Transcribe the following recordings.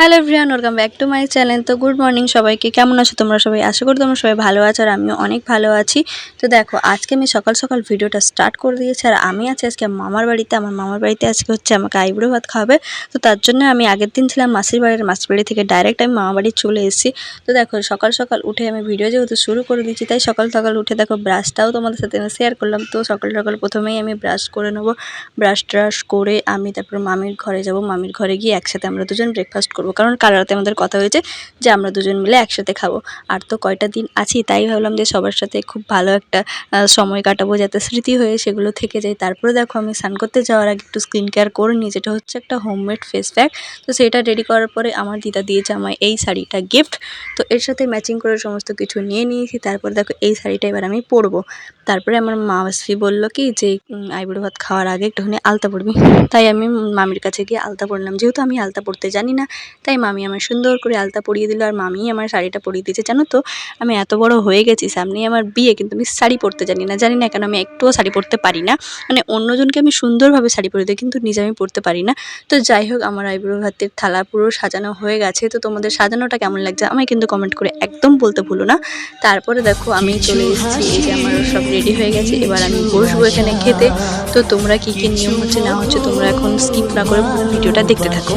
Hello everyone welcome back to my channel তো good morning সবাইকে। কেমন আছো তোমরা সবাই? আশা করি তোমরা সবাই ভালো আছো আর আমিও অনেক ভালো আছি। তো দেখো, আজকে আমি সকাল সকাল ভিডিওটা স্টার্ট করে দিয়েছি আর আমি আছি আজকে মামার বাড়িতে। আমার মামার বাড়িতে আজকে হচ্ছে আমাকে আইবুড়ো ভাত খাওয়াবে। তো তার জন্য আমি আগের দিন ছিলাম মাসির বাড়ির, মাসির বাড়ি থেকে ডাইরেক্ট আমি মামা বাড়ি চলে এসেছি। তো দেখো, সকাল সকাল উঠে আমি ভিডিও যেহেতু শুরু করে দিচ্ছি তাই সকাল সকাল উঠে দেখো ব্রাশটাও তোমাদের সাথে আমি শেয়ার করলাম। তো সকাল সকাল প্রথমেই আমি ব্রাশ করে নেব। ব্রাশ ট্রাশ করে আমি তারপর মামির ঘরে যাব। মামির ঘরে গিয়ে একসাথে আমরা দুজন ব্রেকফাস্ট করব। কারণ কাল রাতে আমাদের কথা হয়েছে যে আমরা দুজন মিলে একসাথে খাব। আর তো কয়টা দিন আছি, তাই ভাবলাম যে সবার সাথে খুব ভালো একটা সময় কাটাবো যাতে স্মৃতি হয়ে সেগুলো থেকে যায়। তারপরে দেখো আমি স্নান করতে যাওয়ার আগে একটু স্কিন কেয়ার করে নিই, যেটা হচ্ছে একটা হোমমেড ফেস প্যাক। তো সেটা রেডি করার পরে আমার দিদা দিয়েছে আমায় এই শাড়িটা গিফট। তো এর সাথে ম্যাচিং করে সমস্ত কিছু নিয়ে নিয়েছি। তারপর দেখো এই শাড়িটা এবার আমি পরবো। তারপরে আমার মাসি বলল কি যে আইবুড়ো ভাত খাওয়ার আগে একটুখানি আলতা পরবি। তাই আমি মামির কাছে গিয়ে আলতা পরলাম। যেহেতু আমি আলতা পরতে জানি না তাই মামি আমার সুন্দর করে আলতা পরিয়ে দিল আর মামি আমার শাড়িটা পরিয়ে দিয়েছে। জানো তো, আমি এত বড় হয়ে গেছি সামনেই আমার বিয়ে, কিন্তু আমি শাড়ি পরতে জানি না। জানি না কেন আমি একটুও শাড়ি পরতে পারি না। মানে অন্যজনকে আমি সুন্দরভাবে শাড়ি পরে দিই, কিন্তু নিজে আমি পরতে পারি না। তো যাই হোক, আমার আইব্রো ভাতের থালা পুরো সাজানো হয়ে গেছে। তো তোমাদের সাজানোটা কেমন লাগছে আমায় কিন্তু কমেন্ট করে একদম বলতে ভুলো না। তারপরে দেখো, আমি চলে এসেছি, এই যে আমার সব রেডি হয়ে গেছে। এবার আমি বসবো এখানে খেতে। তো তোমরা কি কি নিয়ম হচ্ছে না হচ্ছে তোমরা এখন স্কিপ না করে পুরো ভিডিওটা দেখতে থাকো।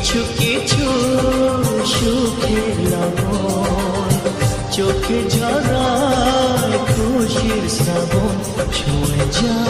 কিছু কিছু সুখের লবণ। চোখে ঝরায় খুশির শ্রাবণ ছুঁয়ে যায়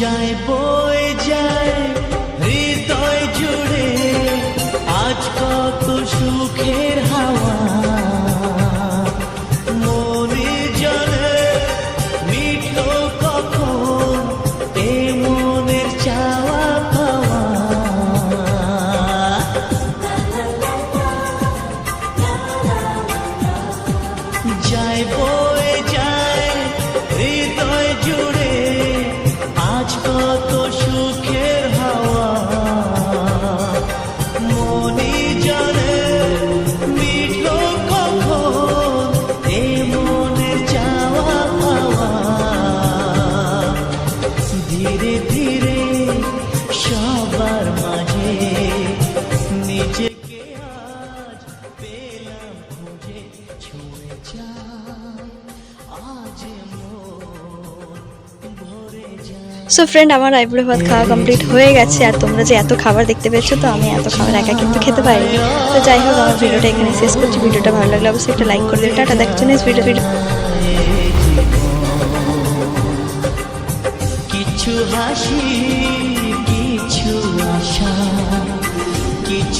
যায়, বয়ে যায়, হৃদয় জুড়ে আজ কত সুখের হাওয়া। মনে এ চাওয়া যায়, বয়ে যায়, হৃদয় জুড়ে সবার মাঝে নিজেকে আজ পেলাম খুঁজে ছুঁয়ে যায় আজ সো ফ্রেন্ড আমার আইব্রো ভাত খাওয়া কমপ্লিট হয়ে গেছে আর তোমরা যে এত খাবার দেখতে পেয়েছ তো আমি এত খাবার একা কিন্তু খেতে পারিনি। তো যাই হোক আমার ভিডিওটা এখানে শেষ করছি। ভিডিওটা ভালো লাগলে অবশ্যই একটা লাইক করে দিও। টাটা দেখছ নেক্সট ভিডিও ভিডিও কিছু হাসি